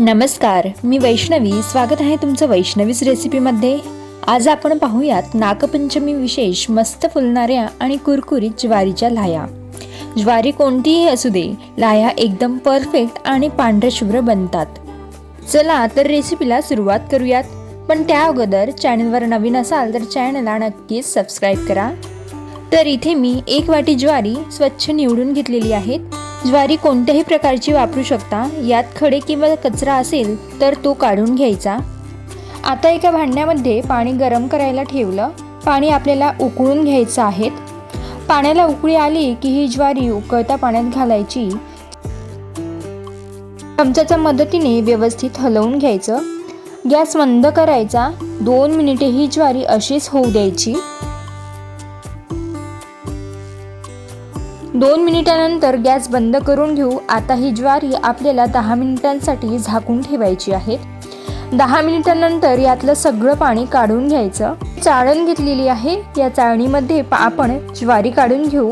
नमस्कार मी वैष्णवी. स्वागत आहे तुमचं वैष्णवीज रेसिपीमध्ये आज आपण पाहूयात नागपंचमी विशेष मस्त फुलणाऱ्या आणि कुरकुरीत ज्वारीच्या लाह्या ज्वारी कोणतीही असू दे लाह्या एकदम परफेक्ट आणि पांढरशुभ्र बनतात. चला तर रेसिपीला सुरुवात करूयात. पण त्या अगोदर चॅनलवर नवीन असाल तर चॅनलला नक्कीच सबस्क्राईब करा. तर इथे मी एक वाटी ज्वारी स्वच्छ निवडून घेतलेली आहेत ज्वारी कोणत्याही प्रकारची वापरू शकता. यात खडे किंवा कचरा असेल तर तो काढून घ्यायचा. आता एका भांड्यामध्ये पाणी गरम करायला ठेवलं. पाणी आपल्याला उकळून घ्यायचं आहे. पाण्याला उकळी आली की ही ज्वारी उकळता पाण्यात घालायची. चमच्याच्या मदतीने व्यवस्थित हलवून घ्यायचं. गॅस मंद करायचा. दोन मिनिटे ही ज्वारी अशीच होऊ द्यायची. दोन मिनिटानंतर गॅस बंद करून घेऊ. आता ही ज्वारी आपल्याला दहा मिनिटांसाठी झाकून ठेवायची आहे. दहा मिनिटांनंतर यातलं सगळं पाणी काढून घ्यायचं. चाळण घेतलेली आहे. या चाळणीमध्ये आपण ज्वारी काढून घेऊ.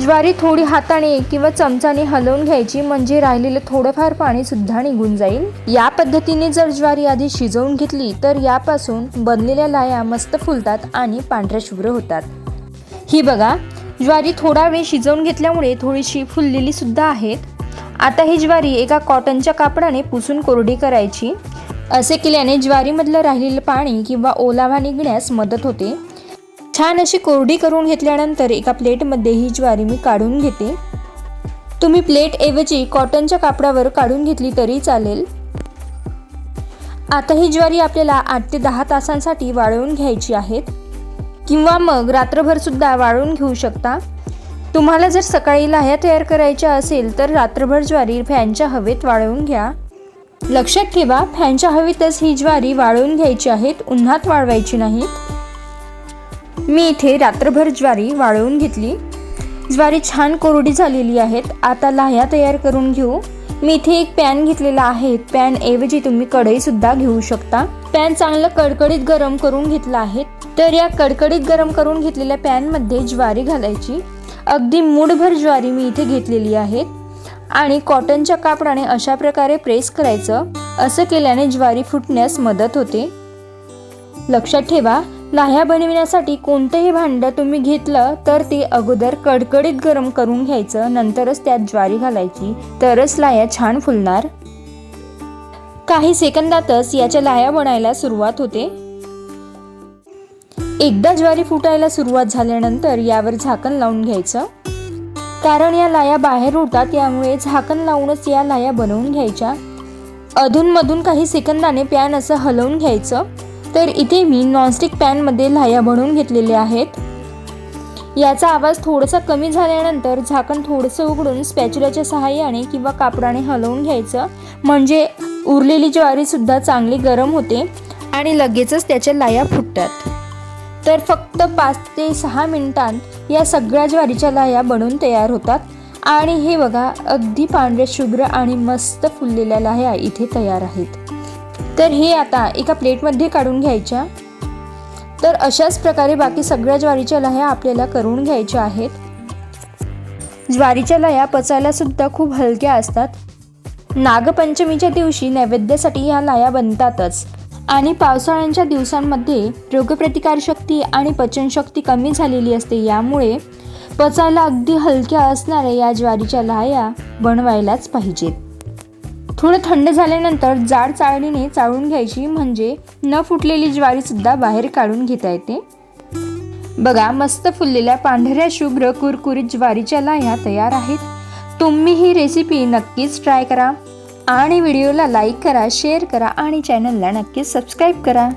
ज्वारी थोडी हाताने किंवा चमचाने हलवून घ्यायची. म्हणजे राहिलेलं थोडंफार पाणी सुद्धा निघून जाईल. या पद्धतीने जर ज्वारी आधी शिजवून घेतली तर यापासून बनलेल्या लाया मस्त फुलतात आणि पांढऱ्या शुभ्र होतात. ही बघा ज्वारी थोडा वेळ शिजवून घेतल्यामुळे थोडीशी फुललेली सुद्धा आहेत. आता ही ज्वारी एका कॉटनच्या कापडाने पुसून कोरडी करायची. असे केल्याने ज्वारीमधलं राहिलेलं पाणी किंवा ओलावा निघण्यास मदत होते. छान अशी कोरडी करून घेतल्यानंतर एका प्लेटमध्ये ही ज्वारी मी काढून घेते. तुम्ही प्लेटऐवजी कॉटनच्या कापडावर काढून घेतली तरी चालेल. आता ही ज्वारी आपल्याला आठ ते दहा तासांसाठी वाळवून घ्यायची आहेत किंवा मग रात्रभर सुद्धा वाळून घेऊ शकता? तुम्हाला जर सकाळी लाह्या तयार करायच्या असेल तर रात्रभर ज्वारी फॅनच्या हवेत वाळवून घ्या. लक्षात ठेवा फॅनच्या हवेतच ही ज्वारी वाळवून घ्यायची आहेत उन्हात वाळवायची नाहीत. मी इथे रात्रभर ज्वारी वाळवून घेतली. ज्वारी छान कोरडी झालेली आहेत. आता लाह्या तयार करून घेऊ. मी इथे एक पॅन घेतलेला आहे. पॅन ऐवजी तुम्ही कढई सुद्धा घेऊ शकता. पॅन चांगलं कडकडीत गरम करून घेतला आहे. तर या कडकडीत गरम करून घेतलेल्या पॅनमध्ये ज्वारी घालायची. अगदी मूठभर ज्वारी मी इथे घेतलेली आहे. आणि कॉटनच्या कापडाने अशा प्रकारे प्रेस करायचं. असं केल्याने ज्वारी फुटण्यास मदत होते. लक्षात ठेवा लाह्या बनविण्यासाठी कोणतंही भांडं तुम्ही घेतलं तर ते अगोदर कडकडीत गरम करून घ्यायचं. नंतरच त्यात ज्वारी घालायची. तरच लाह्या छान फुलणार. काही सेकंदातच याच्या लाह्या बनायला सुरुवात होते. एकदा ज्वारी फुटायला सुरुवात झाल्यानंतर यावर झाकण लावून घ्यायचं. कारण या लाया बाहेर होतात त्यामुळे झाकण लावूनच या लाया बनवून घ्यायच्या. अधूनमधून काही सेकंदाने पॅन असं हलवून घ्यायचं. तर इथे मी नॉनस्टिक पॅनमध्ये लाह्या बनवून घेतलेल्या आहेत. याचा आवाज थोडासा कमी झाल्यानंतर झाकण थोडंसं उघडून स्पॅच्युलाच्या सहाय्याने किंवा कापडाने हलवून घ्यायचं. म्हणजे उरलेली ज्वारीसुद्धा चांगली गरम होते आणि लगेचच त्याच्या लाया फुटतात. तर फक्त पाच ते सहा मिनिटांत या सगळ्या ज्वारीच्या लाया बनून तयार होतात. आणि हे बघा अगदी पांढऱ्या शुभ्र आणि मस्त फुललेल्या लाह्या इथे तयार आहेत. तर हे आता एका प्लेटमध्ये काढून घ्यायच्या. तर अशाच प्रकारे बाकी सगळ्या ज्वारीच्या लह्या आपल्याला करून घ्यायच्या आहेत. ज्वारीच्या लह्या पचायला सुद्धा खूप हलक्या असतात. नागपंचमीच्या दिवशी नैवेद्यासाठी ह्या लाया बनतातच. आणि पावसाळ्यांच्या दिवसांमध्ये रोगप्रतिकारशक्ती आणि पचनशक्ती कमी झालेली असते यामुळे पचायला अगदी हलक्या असणाऱ्या या ज्वारीच्या लाया बनवायलाच पाहिजेत. थोडं थंड झाल्यानंतर जाड चाळणीने चाळून घ्यायची म्हणजे न फुटलेली ज्वारीसुद्धा बाहेर काढून घेता येते. बघा मस्त फुललेल्या पांढऱ्या शुभ्र कुरकुरीत ज्वारीच्या लाह्या तयार आहेत. तुम्ही ही रेसिपी नक्कीच ट्राय करा आणि व्हिडिओला लाईक करा शेअर करा आणि चॅनलला नक्कीच सबस्क्राईब करा.